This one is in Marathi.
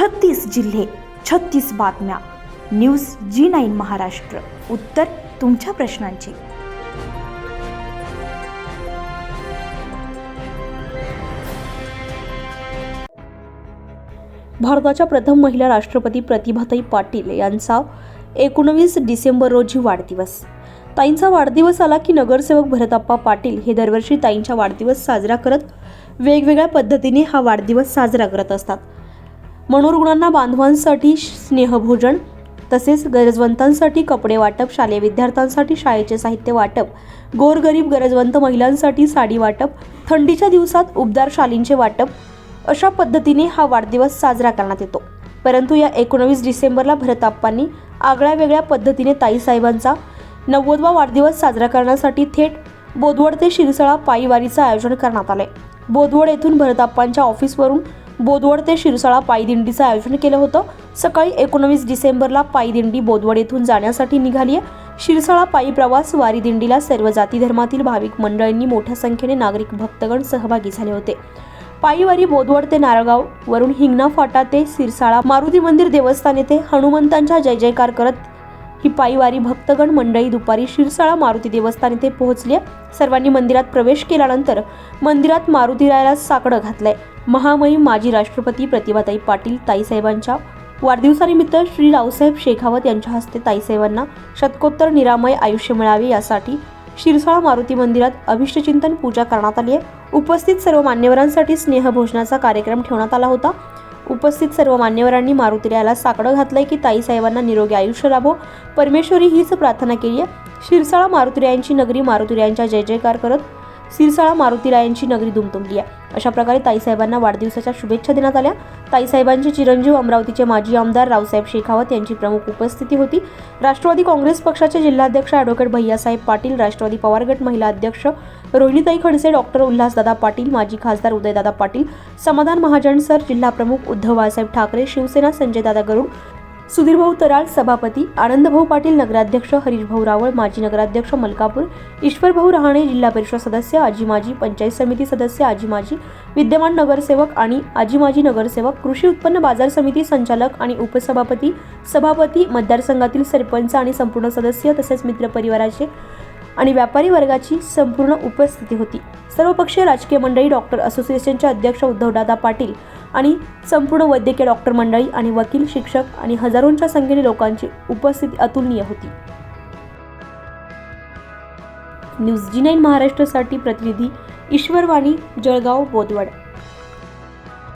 छत्तीस जिल्हे छत्तीस बातम्या. News G nine Maharashtra. उत्तर तुमच्या प्रश्नांची. भारताच्या प्रथम महिला राष्ट्रपती प्रतिभाताई पाटील यांचा एकोणवीस डिसेंबर रोजी वाढदिवस. ताईंचा वाढदिवस आला की नगरसेवक भरतप्पा पाटील हे दरवर्षी ताईंचा वाढदिवस साजरा करत वेगवेगळ्या पद्धतीने हा वाढदिवस साजरा करत असतात. मनोरुग्णांना बांधवांसाठी स्नेहभोजन तसेच गरजवंतांसाठी कपडे वाटप शालेय विद्यार्थ्यांसाठी शाळेचे साहित्य वाटप गोरगरीब गरजवंत महिलांसाठी साडी वाटप थंडीच्या दिवसात उबदार शालींचे वाटप अशा पद्धतीने हा वाढदिवस साजरा करण्यात येतो. परंतु या एकोणवीस डिसेंबरला भरताप्पांनी आगळ्या वेगळ्या पद्धतीने ताईसाहेबांचा नव्वदवा वाढदिवस साजरा करण्यासाठी थेट बोदवड ते शिरसळा पायीवारीचं आयोजन करण्यात आले बोदवड येथून भरताप्पांच्या ऑफिसवरून बोदवड ते शिरसाळा पायदिंडीचं आयोजन केलं होतं. सकाळी एकोणवीस डिसेंबरला पायदिंडी बोदवड येथून जाण्यासाठी निघाली आहे. शिरसाळा पायी प्रवास वारी दिंडीला सर्व जाती धर्मातील भाविक मंडळींनी मोठ्या संख्येने नागरिक भक्तगण सहभागी झाले होते. पायीवारी बोदवड ते नारळगाव वरून हिंगणा फाटा ते सिरसाळा मारुती मंदिर देवस्थान येथे हनुमंतांच्या जय जयकार करत ही पायीवारी भक्तगण मंडळी दुपारी शिरसाळा मारुती देवस्थान येथे पोहोचली सर्वांनी मंदिरात प्रवेश केल्यानंतर मंदिरात मारुतीरायाला साकडं घातलंय. महामहिम माजी राष्ट्रपती प्रतिभाताई पाटील ताईसाहेबांच्या वाढदिवसानिमित्त श्री रावसाहेब शेखावत यांच्या हस्ते ताईसाहेबांना शतकोत्तर निरामय आयुष्य मिळावे यासाठी शिरसाळा मारुती मंदिरात अभिष्टचिंतन पूजा करण्यात आली आहे. उपस्थित सर्व मान्यवरांसाठी स्नेहभोजनाचा कार्यक्रम ठेवण्यात आला होता. उपस्थित सर्व मान्यवरांनी मारुतीरायाला साकडं घातलंय की ताईसाहेबांना निरोगी आयुष्य लाभो परमेश्वरी हीच प्रार्थना केली आहे. शिरसाळा मारुतीरायांची नगरी मारुतीरायांच्या जय जयकार करत सिरसाळा मारुतीरायांची नगरी दुमदुमली आहे. अशा प्रकारे ताईसाहेबांना वाढदिवसाच्या शुभेच्छा देण्यात आल्या. ताईसाहेबांचे चिरंजीव अमरावतीचे माजी आमदार रावसाहेब शेखावत यांची प्रमुख उपस्थिती होती. राष्ट्रवादी काँग्रेस पक्षाचे जिल्हाध्यक्ष ॲडव्होकेट भैयासाहेब पाटील राष्ट्रवादी पवार गट महिला अध्यक्ष रोहिणीताई खडसे डॉक्टर उल्हासदादा पाटील माजी खासदार उदयदादा पाटील समाधान महाजन सर जिल्हा प्रमुख उद्धव बाळासाहेब ठाकरे शिवसेना संजयदादा गरुड सुधीरभाऊ तराळ सभापती आनंदभाऊ पाटील नगराध्यक्ष हरीशभाऊ रावळ माजी नगराध्यक्ष मलकापूर ईश्वरभाऊ रहाणे जिल्हा परिषद सदस्य आजी माजी पंचायत समिती सदस्य आजी माजी विद्यमान नगरसेवक आणि आजी माजी नगरसेवक कृषी उत्पन्न बाजार समिती संचालक आणि उपसभापती सभापती मतदारसंघातील सरपंच आणि संपूर्ण सदस्य तसेच मित्रपरिवाराचे आणि व्यापारी वर्गाची संपूर्ण उपस्थिती होती. सर्वपक्षीय राजकीय मंडळी डॉक्टर असोसिएशनचे अध्यक्ष उद्धवदादा पाटील आणि संपूर्ण वैद्यकीय डॉक्टर मंडळी आणि वकील शिक्षक आणि हजारोंच्या संख्येने लोकांची उपस्थिती अतुलनीय होती. न्यूज जी नाईन महाराष्ट्रासाठी प्रतिनिधी ईश्वरवाणी जळगाव बोदवड